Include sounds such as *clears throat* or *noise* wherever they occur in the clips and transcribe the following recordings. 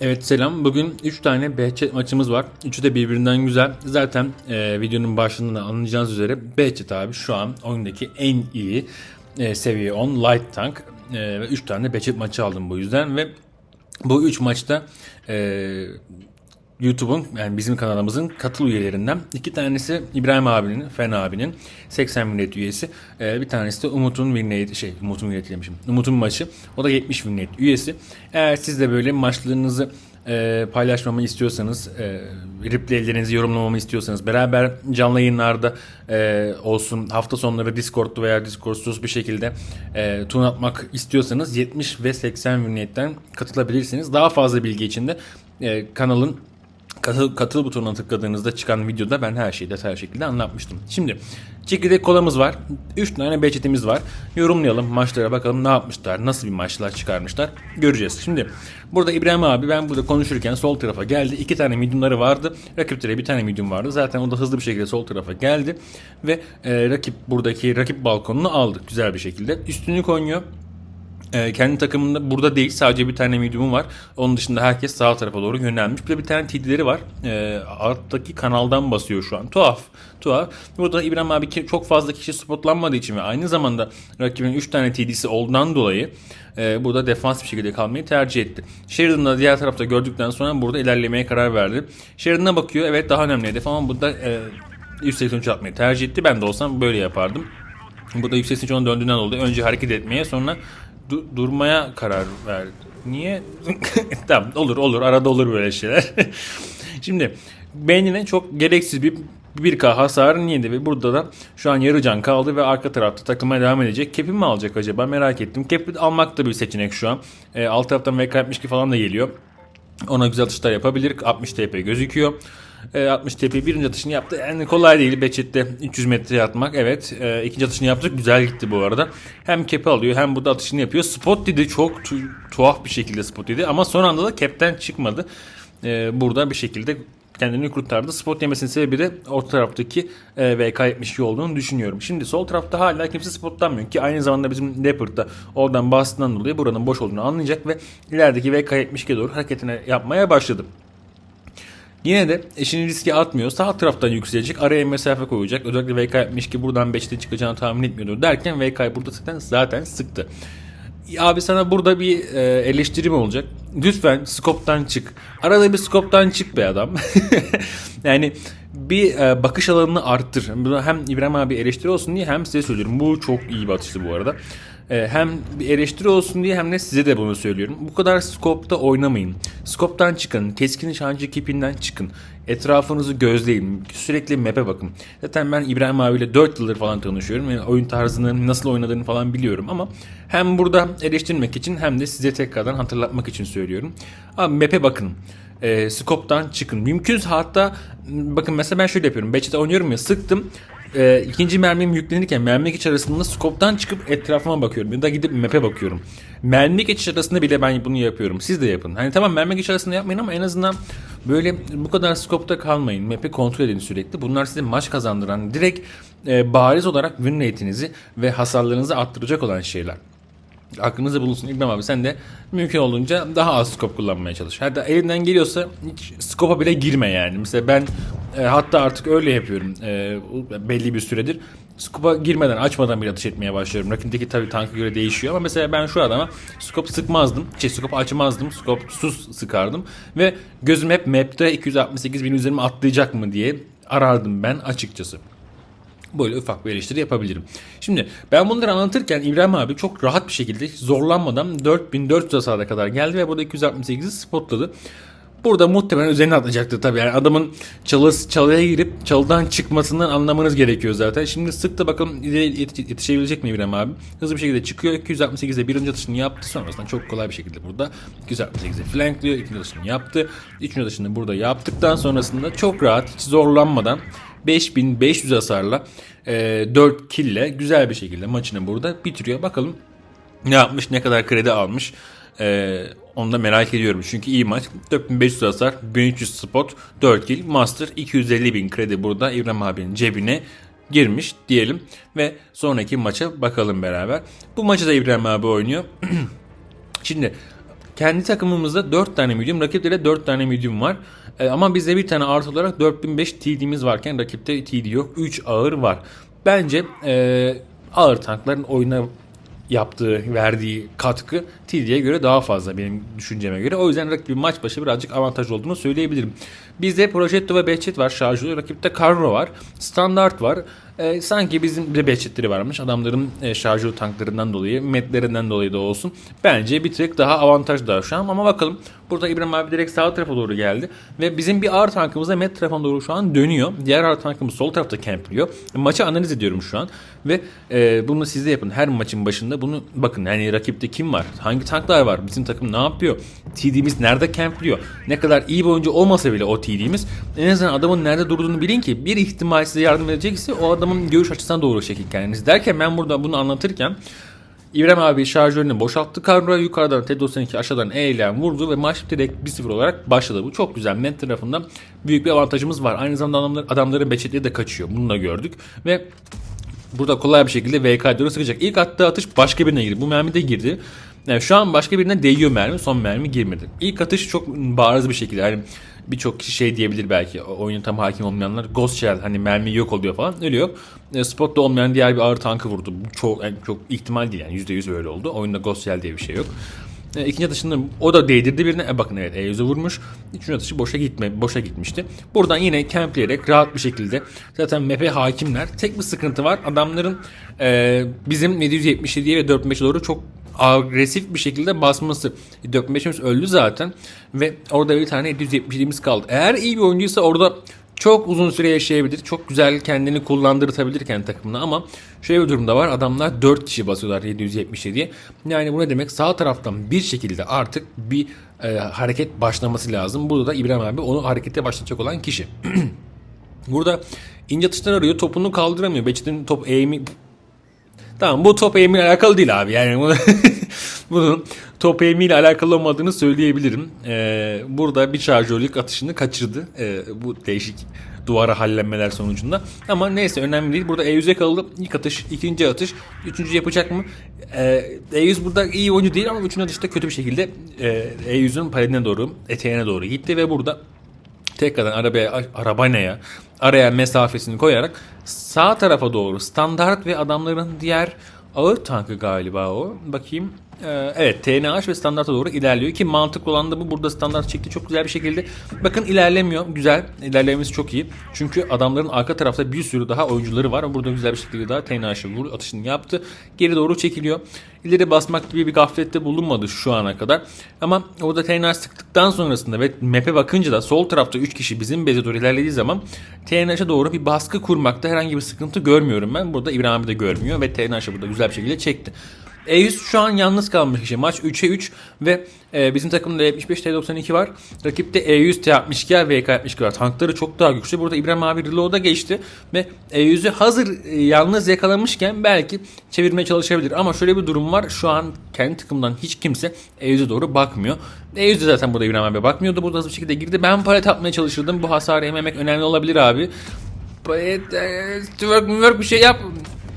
Evet selam. Bugün 3 tane Behçet maçımız var. Üçü de birbirinden güzel. Zaten e, videonun başında da anlayacağınız üzere Behçet abi şu an oyundaki en iyi e, seviye 10 Light Tank. E, ve 3 tane Behçet maçı aldım bu yüzden ve bu 3 maçta e, YouTube'un yani bizim kanalımızın katıl üyelerinden iki tanesi İbrahim abinin, Fen abinin 80 millet üyesi. Ee, bir tanesi de Umut'un Winnet şey Umut'un Winnet demişim. Umut'un maçı. O da 70 millet üyesi. Eğer siz de böyle maçlarınızı e, paylaşmamı istiyorsanız, e, replaylerinizi yorumlamamı istiyorsanız, beraber canlı yayınlarda e, olsun, hafta sonları Discord'da veya Discord'suz bir şekilde e, tun atmak istiyorsanız 70 ve 80 Winlet'ten katılabilirsiniz. Daha fazla bilgi için de e, kanalın Katıl, katıl butonuna tıkladığınızda çıkan videoda ben her şeyi detaylı şekilde anlatmıştım. Şimdi çekirdek kolamız var. 3 tane beçetimiz var. Yorumlayalım maçlara bakalım ne yapmışlar, nasıl bir maçlar çıkarmışlar göreceğiz. Şimdi burada İbrahim abi ben burada konuşurken sol tarafa geldi. 2 tane mediumları vardı. Rakipte bir tane medium vardı. Zaten o da hızlı bir şekilde sol tarafa geldi. Ve e, rakip buradaki rakip balkonunu aldı güzel bir şekilde. Üstünlük oynuyor. E, kendi takımında burada değil sadece bir tane medium'u var. Onun dışında herkes sağ tarafa doğru yönelmiş. Bir de bir tane TD'leri var. E, alttaki kanaldan basıyor şu an. Tuhaf. Tuhaf. Burada İbrahim abi çok fazla kişi spotlanmadığı için ve aynı zamanda rakibin 3 tane TD'si olduğundan dolayı e, burada defans bir şekilde kalmayı tercih etti. Sheridan'ı diğer tarafta gördükten sonra burada ilerlemeye karar verdi. Sheridan'a bakıyor. Evet daha önemli hedef ama burada e, 183 atmayı tercih etti. Ben de olsam böyle yapardım. Bu da yüksek sinçona döndüğünden dolayı önce hareket etmeye sonra du- durmaya karar verdi. Niye? *laughs* tamam olur olur arada olur böyle şeyler. *laughs* Şimdi beynine çok gereksiz bir 1K hasarı yedi ve burada da şu an yarı can kaldı ve arka tarafta takılmaya devam edecek. Kepi mi alacak acaba merak ettim. Kepi almak da bir seçenek şu an. E, alt taraftan VK72 falan da geliyor. Ona güzel atışlar yapabilir. 60 TP gözüküyor. E, 60 TP birinci atışını yaptı. Yani kolay değil Beçet'te 300 metre atmak. Evet. E, ikinci atışını yaptık. Güzel gitti bu arada. Hem kepi alıyor hem burada atışını yapıyor. Spot dedi çok tu- tuhaf bir şekilde spot dedi. Ama son anda da cap'ten çıkmadı. E, burada bir şekilde kendini kurtardı. Spot yemesinin sebebi de orta taraftaki e, VK72 olduğunu düşünüyorum. Şimdi sol tarafta hala kimse spotlanmıyor ki aynı zamanda bizim Leopard da oradan bastığından dolayı buranın boş olduğunu anlayacak ve ilerideki VK72'ye doğru hareketine yapmaya başladı. Yine de eşini riske atmıyor. Sağ taraftan yükselecek. Araya mesafe koyacak. Özellikle VK72 buradan 5'te çıkacağını tahmin etmiyordu derken VK burada zaten, zaten sıktı. Abi sana burada bir e, eleştirim olacak. Lütfen skoptan çık. Arada bir skoptan çık be adam. *laughs* yani bir e, bakış alanını arttır. Hem İbrahim abi eleştiri olsun diye hem size söylüyorum. Bu çok iyi bir atıştı bu arada. E, hem bir eleştiri olsun diye hem de size de bunu söylüyorum. Bu kadar skopta oynamayın. Skoptan çıkın. Keskin nişancı kipinden çıkın. Etrafınızı gözleyin. Sürekli map'e bakın. Zaten ben İbrahim abiyle 4 yıldır falan tanışıyorum. Yani oyun tarzını nasıl oynadığını falan biliyorum ama hem burada eleştirmek için hem de size tekrardan hatırlatmak için söylüyorum. Abi map'e bakın. E, scope'dan çıkın. Mümkünse hatta bakın mesela ben şöyle yapıyorum. Batch'te oynuyorum ya sıktım. E, ikinci mermim yüklenirken mermi geçiş arasında scope'dan çıkıp etrafıma bakıyorum. Ya da gidip map'e bakıyorum. Mermi geçiş arasında bile ben bunu yapıyorum. Siz de yapın. Hani tamam mermi geçiş arasında yapmayın ama en azından böyle bu kadar scope'da kalmayın. Map'i kontrol edin sürekli. Bunlar size maç kazandıran, direkt e, bariz olarak win rate'inizi ve hasarlarınızı arttıracak olan şeyler. Aklınızda bulunsun İbrahim abi sen de mümkün olduğunca daha az scope kullanmaya çalış. Hatta elinden geliyorsa hiç scope'a bile girme yani. Mesela ben e, hatta artık öyle yapıyorum e, belli bir süredir. Scope'a girmeden açmadan bile atış etmeye başlıyorum. Rakibindeki tabii tanka göre değişiyor ama mesela ben şu adama scope sıkmazdım. Şey scope açmazdım. Scope sus sıkardım. Ve gözüm hep map'te 268 bin üzerime atlayacak mı diye arardım ben açıkçası. Böyle ufak bir eleştiri yapabilirim. Şimdi ben bunları anlatırken İbrahim abi çok rahat bir şekilde zorlanmadan 4400 hasara kadar geldi ve burada 268'i spotladı. Burada muhtemelen üzerine atlayacaktır tabii. Yani adamın çalı, çalıya girip çalıdan çıkmasından anlamanız gerekiyor zaten. Şimdi sık da bakalım yetişebilecek mi İbrahim abi? Hızlı bir şekilde çıkıyor. 268'de birinci atışını yaptı. Sonrasında çok kolay bir şekilde burada 268'de flankliyor. İkinci atışını yaptı. Üçüncü atışını burada yaptıktan sonrasında çok rahat hiç zorlanmadan 5500 hasarla e, 4 kille güzel bir şekilde maçını burada bitiriyor. Bakalım ne yapmış, ne kadar kredi almış. E, onu da merak ediyorum. Çünkü iyi maç. 4500 hasar, 1300 spot, 4 kill, master 250 bin kredi burada İbrahim abinin cebine girmiş diyelim. Ve sonraki maça bakalım beraber. Bu maçı da İbrahim abi oynuyor. *clears throat* Şimdi kendi takımımızda 4 tane medium, rakipte 4 tane medium var. E, ama bizde bir tane artı olarak 4005 TD'miz varken rakipte TD yok. 3 ağır var. Bence e, ağır tankların oyuna yaptığı, verdiği katkı TD'ye göre daha fazla benim düşünceme göre. O yüzden rakibin maç başı birazcık avantaj olduğunu söyleyebilirim. Bizde Progetto ve Behçet var şarjlı. Rakipte Carro var. Standart var. Ee, sanki bizim bir de Behçetleri varmış. Adamların e, şarjlı tanklarından dolayı, metlerinden dolayı da olsun. Bence bir tık daha avantaj daha şu an. Ama bakalım. Burada İbrahim abi direkt sağ tarafa doğru geldi. Ve bizim bir ağır tankımız da met tarafına doğru şu an dönüyor. Diğer ağır tankımız sol tarafta campliyor. Maçı analiz ediyorum şu an. Ve e, bunu siz de yapın. Her maçın başında bunu bakın. Yani rakipte kim var? Hangi tanklar var? Bizim takım ne yapıyor? TD'miz nerede campliyor? Ne kadar iyi bir oyuncu olmasa bile o TD'miz en azından adamın nerede durduğunu bilin ki bir ihtimal size yardım edecekse o adamın görüş açısından doğru çekin kendiniz. Derken ben burada bunu anlatırken İbrahim abi şarjörünü boşalttı kadroya yukarıdan T92 aşağıdan E ile vurdu ve maç direkt 1-0 olarak başladı. Bu çok güzel. Met tarafından büyük bir avantajımız var. Aynı zamanda adamlar, adamların beçetleri de kaçıyor. Bunu da gördük. Ve burada kolay bir şekilde VK doğru sıkacak. İlk attığı atış başka birine girdi. Bu mermi de girdi. Yani şu an başka birine değiyor mermi. Son mermi girmedi. İlk atış çok bariz bir şekilde. Yani birçok kişi şey diyebilir belki oyuna tam hakim olmayanlar Ghost Shell hani mermi yok oluyor falan öyle yok. E, spotta olmayan diğer bir ağır tankı vurdu. Bu çok yani çok ihtimal değil yani %100 öyle oldu. Oyunda Ghost Shell diye bir şey yok. E, ikinci atışında o da değdirdi birine. E, bakın evet E100'ü vurmuş. Üçüncü atışı boşa gitme boşa gitmişti. Buradan yine campleyerek rahat bir şekilde zaten map'e hakimler. Tek bir sıkıntı var. Adamların e, bizim 777'ye ve 45'e doğru çok agresif bir şekilde basması. 45'imiz öldü zaten ve orada bir tane 777'miz kaldı. Eğer iyi bir oyuncuysa orada çok uzun süre yaşayabilir. Çok güzel kendini kullandırtabilir kendi takımına ama şöyle bir durumda var. Adamlar 4 kişi basıyorlar 777'ye. Yani bu ne demek? Sağ taraftan bir şekilde artık bir e, hareket başlaması lazım. Burada da İbrahim abi onu harekete başlatacak olan kişi. *clears throat* Burada ince atışlar arıyor. Topunu kaldıramıyor. Beçet'in top eğimi Tamam bu top eğimiyle alakalı değil abi. Yani bunu, *laughs* bunun top eğimiyle alakalı olmadığını söyleyebilirim. Ee, burada bir şarjörlük atışını kaçırdı. Ee, bu değişik duvara hallenmeler sonucunda. Ama neyse önemli değil. Burada E100'e kaldı. İlk atış, ikinci atış. Üçüncü yapacak mı? Ee, E100 burada iyi oyuncu değil ama üçüncü atışta kötü bir şekilde e, E100'ün paletine doğru, eteğine doğru gitti ve burada tekrardan arabaya araba araya mesafesini koyarak sağ tarafa doğru standart ve adamların diğer ağır tankı galiba o. Bakayım. Ee, evet TNH ve standarta doğru ilerliyor ki mantıklı olan da bu. Burada standart çekti çok güzel bir şekilde. Bakın ilerlemiyor. Güzel. İlerlemesi çok iyi. Çünkü adamların arka tarafta bir sürü daha oyuncuları var. Burada güzel bir şekilde daha TNH'ı vur atışını yaptı. Geri doğru çekiliyor. İleri basmak gibi bir gaflette bulunmadı şu ana kadar. Ama orada TNH sıktıktan sonrasında ve map'e bakınca da sol tarafta 3 kişi bizim beze doğru ilerlediği zaman TNH'e doğru bir baskı kurmakta herhangi bir sıkıntı görmüyorum ben. Burada İbrahim abi de görmüyor ve TNH'ı burada güzel bir şekilde çekti. E100 şu an yalnız kalmış kişi. Maç 3'e 3 ve e, bizim takımda 75 T92 var. Rakipte E100 T62 var ve VK62 var. Tankları çok daha güçlü. Burada İbrahim abi reload'a geçti ve E100'ü hazır e, yalnız yakalamışken belki çevirmeye çalışabilir. Ama şöyle bir durum var. Şu an kendi takımdan hiç kimse E100'e doğru bakmıyor. E100 de zaten burada İbrahim abi bakmıyordu. Burada hızlı bir şekilde girdi. Ben palet atmaya çalışırdım. Bu hasarı yememek önemli olabilir abi. Palet, e, twerk, twerk bir şey yap.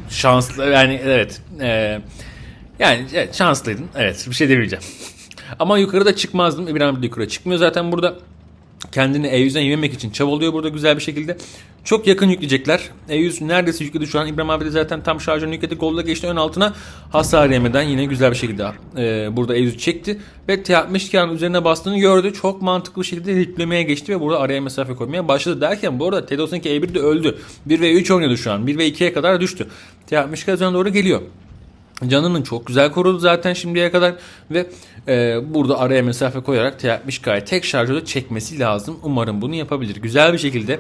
Şanslı yani evet. Eee yani evet, şanslıydın. Evet bir şey demeyeceğim. Ama yukarıda çıkmazdım. İbrahim de yukarı çıkmıyor zaten burada. Kendini E100'den yememek için çabalıyor burada güzel bir şekilde. Çok yakın yükleyecekler. E100 neredeyse yükledi şu an. İbrahim abi de zaten tam şarjını yükledi. Golda geçti ön altına. Hasar yemeden yine güzel bir şekilde e, burada E100 çekti. Ve T62'nin üzerine bastığını gördü. Çok mantıklı bir şekilde yüklemeye geçti ve burada araya mesafe koymaya başladı. Derken bu arada T92 E1 de öldü. 1 ve 3 oynuyordu şu an. 1 ve 2'ye kadar düştü. T62 üzerine doğru geliyor. Canını çok güzel korudu zaten şimdiye kadar ve e, burada araya mesafe koyarak T60K'yı tek şarjörde çekmesi lazım. Umarım bunu yapabilir. Güzel bir şekilde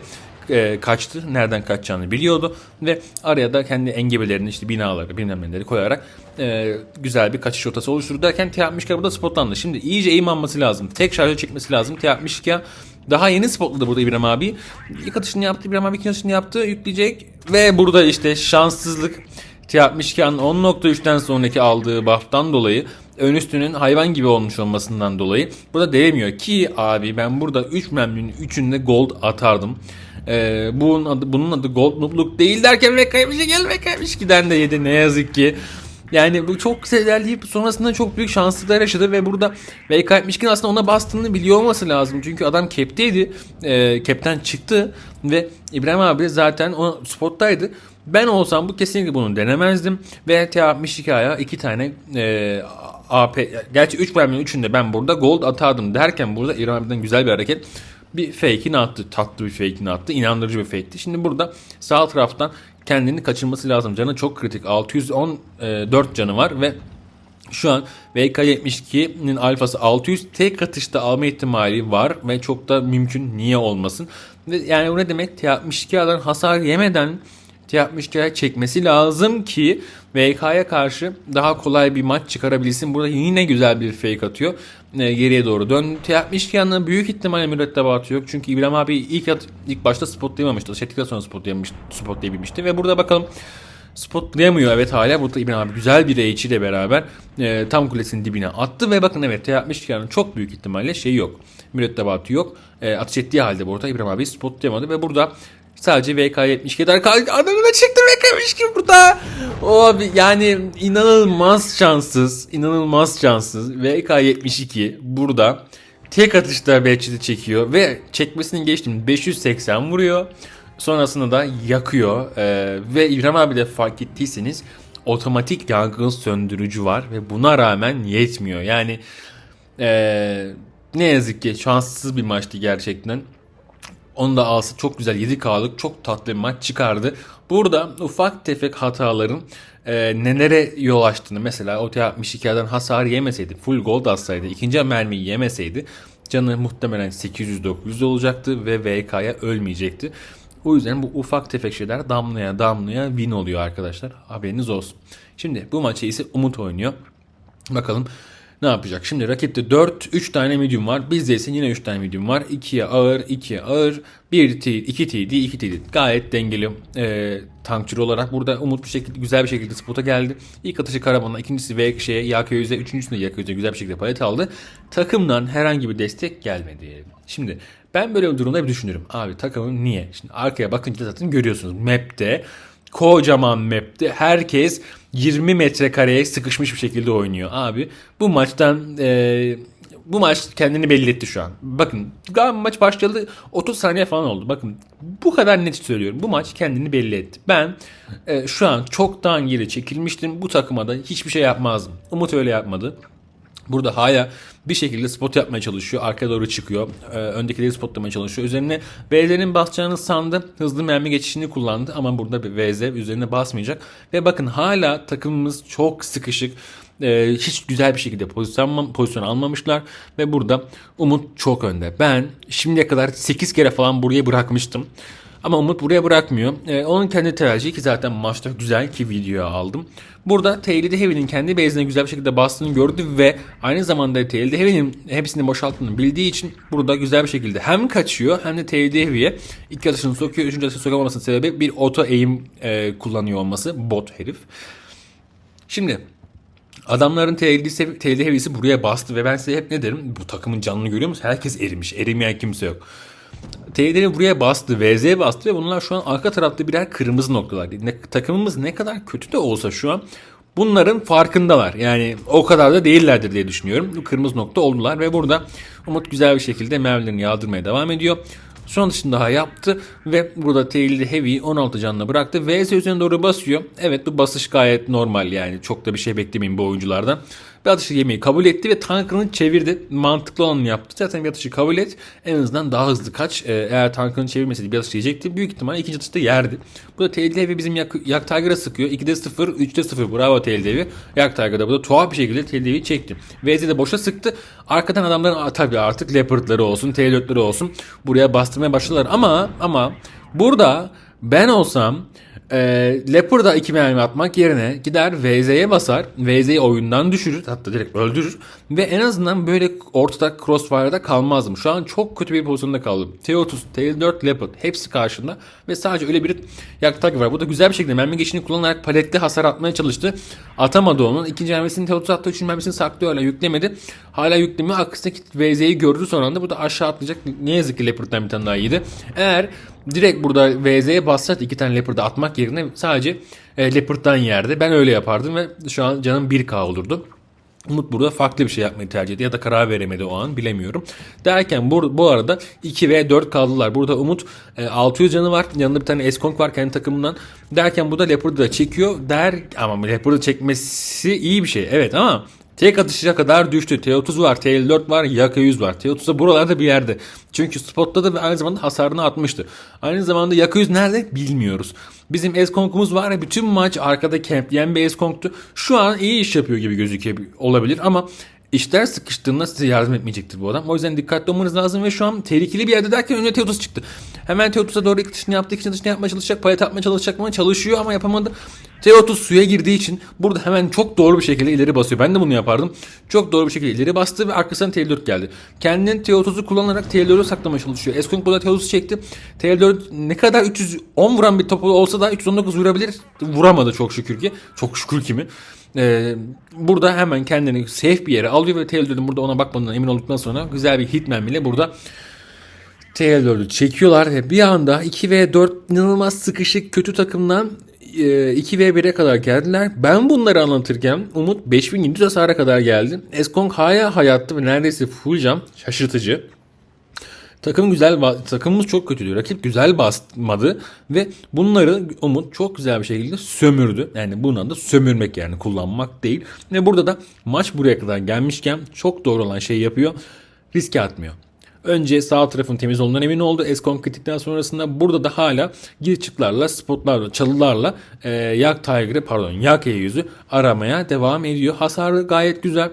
e, kaçtı. Nereden kaçacağını biliyordu ve araya da kendi engebelerini işte binaları bilmem neleri koyarak e, güzel bir kaçış rotası oluşturdu derken T60K burada spotlandı. Şimdi iyice eğim lazım. Tek şarjör çekmesi lazım. T60K daha yeni spotladı burada İbrahim abi. İlk atışını yaptı. İbrahim abi ikinci atışını yaptı. Yükleyecek ve burada işte şanssızlık T62'nin 10.3'ten sonraki aldığı buff'tan dolayı ön üstünün hayvan gibi olmuş olmasından dolayı burada değemiyor ki abi ben burada 3 memnunun 3'ünde gold atardım. Ee, bunun adı, bunun adı gold noobluk değil derken VK72 gel VK72'den de yedi ne yazık ki. Yani bu çok ilerleyip sonrasında çok büyük şanssızlıklar yaşadı ve burada VK72'nin aslında ona bastığını biliyor olması lazım. Çünkü adam kepteydi. E, kepten çıktı ve İbrahim abi zaten o spottaydı. Ben olsam bu kesinlikle bunu denemezdim. Ve T62'ya iki tane e, AP, gerçi 3 merminin 3'ünde ben burada gold atardım derken burada abiden güzel bir hareket bir fake'ini attı. Tatlı bir fake'ini attı. inandırıcı bir fake'ti. Şimdi burada sağ taraftan kendini kaçırması lazım. Canı çok kritik. 614 canı var ve şu an VK72'nin alfası 600 tek atışta alma ihtimali var ve çok da mümkün niye olmasın. Yani bu ne demek? T62'dan hasar yemeden T62'ye çekmesi lazım ki VK'ya karşı daha kolay bir maç çıkarabilsin. Burada yine güzel bir fake atıyor. E, geriye doğru dön. T62 yanına büyük ihtimalle mürettebatı yok. Çünkü İbrahim abi ilk at, ilk başta spotlayamamıştı. Çektikten sonra spotlayamış, spotlayabilmişti. Ve burada bakalım spotlayamıyor evet hala. Burada İbrahim abi güzel bir H ile beraber e, tam kulesinin dibine attı ve bakın evet T62'nin çok büyük ihtimalle şey yok. Mürettebatı yok. E, atış ettiği halde burada İbrahim abi spotlayamadı ve burada Sadece VK72 kadar kaldı. Adamına çıktı VK72 burada. O abi yani inanılmaz şanssız. inanılmaz şanssız. VK72 burada tek atışta Behçet'i çekiyor ve çekmesini geçtim 580 vuruyor. Sonrasında da yakıyor. Ee, ve İbrahim abi de fark ettiyseniz otomatik yangın söndürücü var ve buna rağmen yetmiyor. Yani ee, ne yazık ki şanssız bir maçtı gerçekten. Onu da alsa çok güzel 7K'lık çok tatlı bir maç çıkardı. Burada ufak tefek hataların e, nelere yol açtığını mesela o T62'den hasar yemeseydi full gold atsaydı ikinci mermiyi yemeseydi canı muhtemelen 800-900 olacaktı ve VK'ya ölmeyecekti. O yüzden bu ufak tefek şeyler damlaya damlaya win oluyor arkadaşlar. Haberiniz olsun. Şimdi bu maçı ise Umut oynuyor. Bakalım ne yapacak? Şimdi rakipte 4 3 tane medium var. Bizde ise yine 3 tane medium var. 2'ye ağır, 2'ye ağır, 1 T, 2 TD, 2 TD. Gayet dengeli e, tankçı olarak burada umut bir şekilde güzel bir şekilde spota geldi. İlk atışı Karaman'a, ikincisi V şeye YK100'e, üçüncüsünde YK100'e güzel bir şekilde palet aldı. Takımdan herhangi bir destek gelmedi. Şimdi ben böyle bir durumda bir düşünürüm. Abi takımın niye? Şimdi arkaya bakınca zaten görüyorsunuz. Map'te kocaman map'te herkes 20 metrekareye sıkışmış bir şekilde oynuyor. Abi bu maçtan e, bu maç kendini belli etti şu an. Bakın galiba maç başladı 30 saniye falan oldu. Bakın bu kadar net söylüyorum. Bu maç kendini belli etti. Ben e, şu an çoktan geri çekilmiştim. Bu takıma da hiçbir şey yapmazdım. Umut öyle yapmadı. Burada hala bir şekilde spot yapmaya çalışıyor. Arkaya doğru çıkıyor. Ee, öndekileri spotlamaya çalışıyor. Üzerine VZ'nin basacağını sandı. Hızlı mermi geçişini kullandı. Ama burada bir VZ üzerine basmayacak. Ve bakın hala takımımız çok sıkışık. Ee, hiç güzel bir şekilde pozisyon, pozisyon almamışlar. Ve burada Umut çok önde. Ben şimdiye kadar 8 kere falan buraya bırakmıştım. Ama Umut buraya bırakmıyor. Ee, onun kendi tercihi ki zaten maçta güzel ki video aldım. Burada Taylor Heavy'nin kendi base'ine güzel bir şekilde bastığını gördü ve aynı zamanda Taylor Heavy'nin hepsini boşalttığını bildiği için burada güzel bir şekilde hem kaçıyor hem de Taylor Heavy'ye iki atışını sokuyor. Üçüncü atışını sokamamasının sebebi bir auto aim e, kullanıyor olması. Bot herif. Şimdi Adamların TLD Heavy'si buraya bastı ve ben size hep ne derim? Bu takımın canını görüyor musunuz? Herkes erimiş. Erimeyen kimse yok. TD'ni buraya bastı, VZ bastı ve bunlar şu an arka tarafta birer kırmızı noktalar. Ne, takımımız ne kadar kötü de olsa şu an bunların farkındalar. Yani o kadar da değillerdir diye düşünüyorum. Kırmızı nokta oldular ve burada Umut güzel bir şekilde mermilerini yağdırmaya devam ediyor. Son dışında daha yaptı ve burada Tail'de Heavy 16 canına bıraktı. VS üzerine doğru basıyor. Evet bu basış gayet normal yani çok da bir şey beklemeyin bu oyunculardan. Bir atışı yemeği kabul etti ve tankını çevirdi. Mantıklı olanı yaptı. Zaten bir atışı kabul et. En azından daha hızlı kaç. Ee, eğer tankını çevirmeseydi bir atış yiyecekti. Büyük ihtimal ikinci atışta yerdi. Bu da Heavy bizim Yak, Yak Tiger'a sıkıyor. 2'de 0, 3'de 0. Bravo Heavy. Yak Tiger'da bu da tuhaf bir şekilde Tail Heavy'yi çekti. VZ de boşa sıktı. Arkadan adamların tabii artık Leopard'ları olsun, Tail olsun buraya bastırmaya başladılar. Ama ama burada ben olsam e, Leopard'a iki mermi atmak yerine gider VZ'ye basar. VZ'yi oyundan düşürür. Hatta direkt öldürür. Ve en azından böyle ortada crossfire'da kalmazdım. Şu an çok kötü bir pozisyonda kaldım. T30, T4, Leopard hepsi karşında. Ve sadece öyle bir yaktak var. Bu da güzel bir şekilde mermi geçişini kullanarak paletli hasar atmaya çalıştı. Atamadı onun. İkinci mermisini T30 attı. Üçüncü mermisini saklıyor hala yüklemedi. Hala yüklemiyor. Arkasındaki VZ'yi gördü son anda. Burada aşağı atlayacak. Ne yazık ki Leopard'dan bir tane daha iyiydi. Eğer direkt burada VZ'ye bassaydı iki tane Leopard'ı atmak yerine sadece e, Leopard'dan yerdi. Ben öyle yapardım ve şu an canım 1K olurdu. Umut burada farklı bir şey yapmayı tercih etti ya da karar veremedi o an bilemiyorum. Derken bu, bu arada 2 ve 4 kaldılar. Burada Umut e, 600 canı var. Yanında bir tane Eskong var kendi takımından. Derken burada Leopard'ı da çekiyor. Der ama Leopard'ı çekmesi iyi bir şey. Evet ama Tek atışa kadar düştü. T30 var, T54 var, Yaka 100 var. T30 da buralarda bir yerde. Çünkü spotladı ve aynı zamanda hasarını atmıştı. Aynı zamanda Yaka 100 nerede bilmiyoruz. Bizim Eskong'umuz var ya bütün maç arkada campleyen bir Eskong'tu. Şu an iyi iş yapıyor gibi gözüküyor olabilir ama İşler sıkıştığında size yardım etmeyecektir bu adam. O yüzden dikkatli olmanız lazım ve şu an tehlikeli bir yerde derken önüne Teotus çıktı. Hemen Teotus'a doğru ilk atışını yaptı. İkinci atışını yapmaya çalışacak. Palet atmaya çalışacak ama çalışıyor ama yapamadı. Teotus suya girdiği için burada hemen çok doğru bir şekilde ileri basıyor. Ben de bunu yapardım. Çok doğru bir şekilde ileri bastı ve arkasından TL4 geldi. Kendinin Teotus'u kullanarak TL4'ü saklamaya çalışıyor. Eskong burada Teotus'u çekti. TL4 ne kadar 310 vuran bir topu olsa da 319 vurabilir. Vuramadı çok şükür ki. Çok şükür ki mi? Ee, burada hemen kendini safe bir yere alıyor ve TL4'ün burada ona bakmadığından emin olduktan sonra güzel bir hitman bile burada TL4'ü çekiyorlar ve bir anda 2 v 4 inanılmaz sıkışık kötü takımdan e, 2 v 1'e kadar geldiler. Ben bunları anlatırken Umut 5700 hasara kadar geldi. Eskong hala hayatta ve neredeyse full jam şaşırtıcı. Takım güzel takımımız çok kötüydü. Rakip güzel basmadı ve bunları Umut çok güzel bir şekilde sömürdü. Yani bunun adı sömürmek yani kullanmak değil. Ve burada da maç buraya kadar gelmişken çok doğru olan şey yapıyor. Riske atmıyor. Önce sağ tarafın temiz olduğundan emin oldu. Eskon kritikten sonrasında burada da hala gir çıklarla, spotlarla, çalılarla e, Yak Tiger'ı pardon Yak yüzü aramaya devam ediyor. Hasarı gayet güzel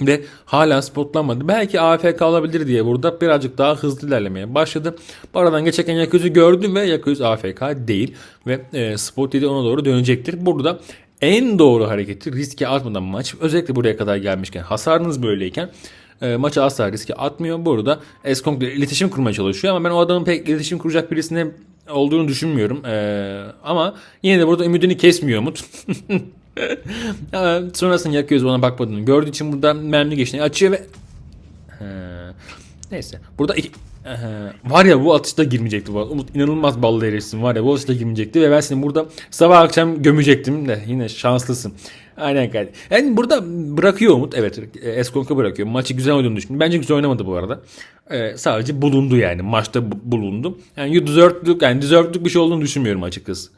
ve hala spotlanmadı. Belki AFK olabilir diye burada birazcık daha hızlı ilerlemeye başladı. Bu aradan geçerken Yakuz'u gördüm ve Yakuz AFK değil ve e, spot 7 ona doğru dönecektir. Burada en doğru hareketi riske atmadan maç özellikle buraya kadar gelmişken hasarınız böyleyken e, maçı asla riske atmıyor. Burada Eskong ile iletişim kurmaya çalışıyor ama ben o adamın pek iletişim kuracak birisine olduğunu düşünmüyorum. E, ama yine de burada ümidini kesmiyor Umut. *laughs* Ama sonrasında yakıyoruz ona bakmadığını gördüğü için burada mermi geçini açıyor ve neyse burada iki... Var ya bu atışta girmeyecekti bu. Umut inanılmaz ballı herifsin var ya bu atışta girmeyecekti ve ben seni burada sabah akşam gömecektim de yine şanslısın. Aynen kardeşim. Yani burada bırakıyor Umut. Evet Eskonk'a bırakıyor. Maçı güzel oynadığını düşündüm. Bence güzel oynamadı bu arada. Ee, sadece bulundu yani. Maçta bu- bulundu. Yani deserved'lük, yani deserved'lük bir şey olduğunu düşünmüyorum açıkçası.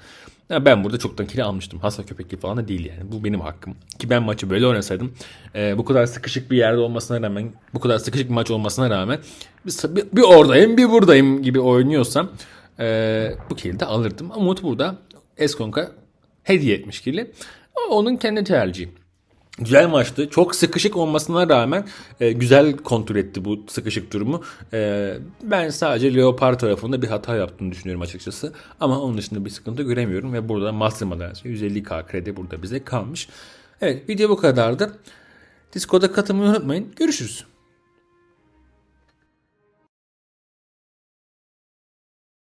Ya ben burada çoktan kili almıştım. Hasta köpekli falan da değil yani. Bu benim hakkım. Ki ben maçı böyle oynasaydım e, bu kadar sıkışık bir yerde olmasına rağmen bu kadar sıkışık bir maç olmasına rağmen bir, bir, oradayım bir buradayım gibi oynuyorsam e, bu kili de alırdım. Umut burada Eskonk'a hediye etmiş kili. O onun kendi tercihi. Güzel maçtı. Çok sıkışık olmasına rağmen e, güzel kontrol etti bu sıkışık durumu. E, ben sadece Leopard tarafında bir hata yaptığını düşünüyorum açıkçası. Ama onun dışında bir sıkıntı göremiyorum ve burada Master Madalyası 150k kredi burada bize kalmış. Evet video bu kadardı. Discord'a katılmayı unutmayın. Görüşürüz.